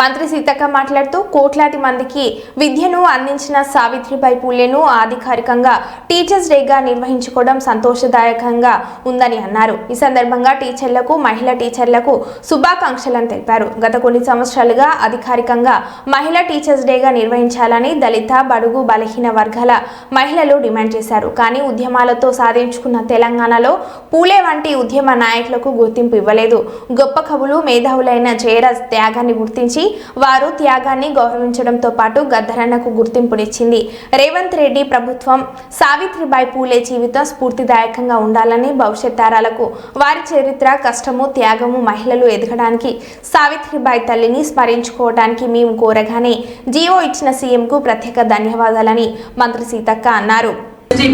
మంత్రి సీతక్క మాట్లాడుతూ కోట్లాది మందికి విద్యను అందించిన సావిత్రిబాయి పూలేను అధికారికంగా టీచర్స్ డేగా నిర్వహించుకోవడం సంతోషదాయకంగా ఉందని అన్నారు. ఈ సందర్భంగా టీచర్లకు మహిళా టీచర్లకు శుభాకాంక్షలను తెలిపారు. గత కొన్ని సంవత్సరాలుగా అధికారికంగా మహిళా టీచర్స్ డేగా నిర్వహించాలని దళిత బడుగు బలహీన వర్గాల మహిళలు డిమాండ్ చేశారు. కానీ ఉద్యమాలతో సాధించుకున్న తెలంగాణలో పూలే వంటి ఉద్యమ నాయకులకు గుర్తింపు ఇవ్వలేదు. గొప్ప కవులు మేధావులైన జయరాజ్ త్యాగాన్ని గుర్తించి వారు త్యాగాన్ని గౌరవించడంతో పాటు గద్దరన్నకు గుర్తింపునిచ్చింది రేవంత్ రెడ్డి ప్రభుత్వం సావిత్రిబాయి పూలే జీవితం స్ఫూర్తిదాయకంగా ఉండాలని భవిష్యత్ తరాలకు వారి చరిత్ర కష్టము త్యాగము మహిళలు ఎదగడానికి సావిత్రిబాయి తల్లిని స్మరించుకోవడానికి మేము కోరగానే జియో ఇచ్చిన సీఎంకు ప్రత్యేక ధన్యవాదాలని మంత్రి సీతక్క అన్నారు.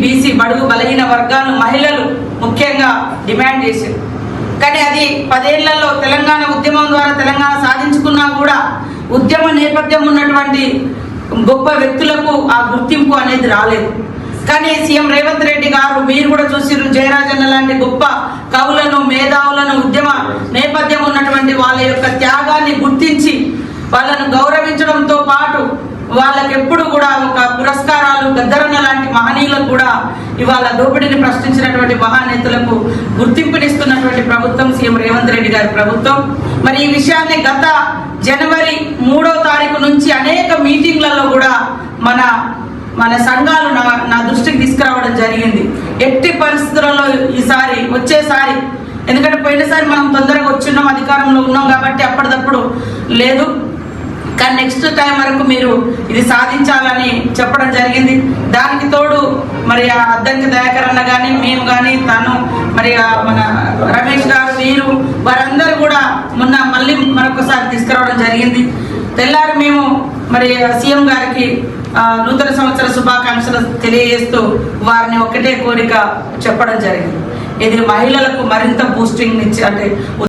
బీసీ బడుగు బలహీన వర్గాలు మహిళలు ముఖ్యంగా డిమాండ్ చేశారు కానీ అది పదేళ్ళలో తెలంగాణ ఉద్యమం ద్వారా తెలంగాణ తీసుకున్నా కూడా ఉద్యమ నేపథ్యం ఉన్నటువంటి గొప్ప వ్యక్తులకు ఆ గుర్తింపు అనేది రాలేదు. కానీ సీఎం రేవంత్ రెడ్డి గారు మీరు కూడా చూసిరు జయరాజన్న లాంటి గొప్ప కవులను మేధావులను ఉద్యమ నేపథ్యం ఉన్నటువంటి వాళ్ళ యొక్క త్యాగాన్ని గుర్తించి వాళ్ళను గౌరవించడంతో పాటు వాళ్ళకి ఎప్పుడు కూడా ఒక పురస్కారాలు గద్దరన్న లాంటి మహనీయులకు కూడా ఇవాళ దోపిడీని ప్రశ్నించినటువంటి మహానేతలకు గుర్తింపుని ప్రభుత్వం సీఎం రేవంత్ రెడ్డి గారి ప్రభుత్వం. మరి ఈ విషయాన్ని గత జనవరి మూడో తారీఖు నుంచి అనేక మీటింగ్లలో కూడా మన మన సంఘాలు నా నా దృష్టికి తీసుకురావడం జరిగింది. ఎట్టి పరిస్థితులలో ఈసారి వచ్చేసారి. ఎందుకంటే పోయినసారి మనం తొందరగా వచ్చిన్నాం అధికారంలో ఉన్నాం కాబట్టి అప్పటిదప్పుడు లేదు. కానీ నెక్స్ట్ టైం వరకు మీరు ఇది సాధించాలని చెప్పడం జరిగింది. దానికి తోడు మరి ఆ అద్దంకి దయాకరణ కానీ మేము కానీ తను మరి మన వారందరూ కూడా మొన్న మళ్ళీ మరొకసారి తీసుకురావడం జరిగింది. తెల్లారి మేము మరి సీఎం గారికి నూతన సంవత్సర శుభాకాంక్షలు తెలియజేస్తూ వారిని ఒకటే కోరిక చెప్పడం జరిగింది. ఇది మహిళలకు మరింత బూస్టింగ్ ఇచ్చి అంటే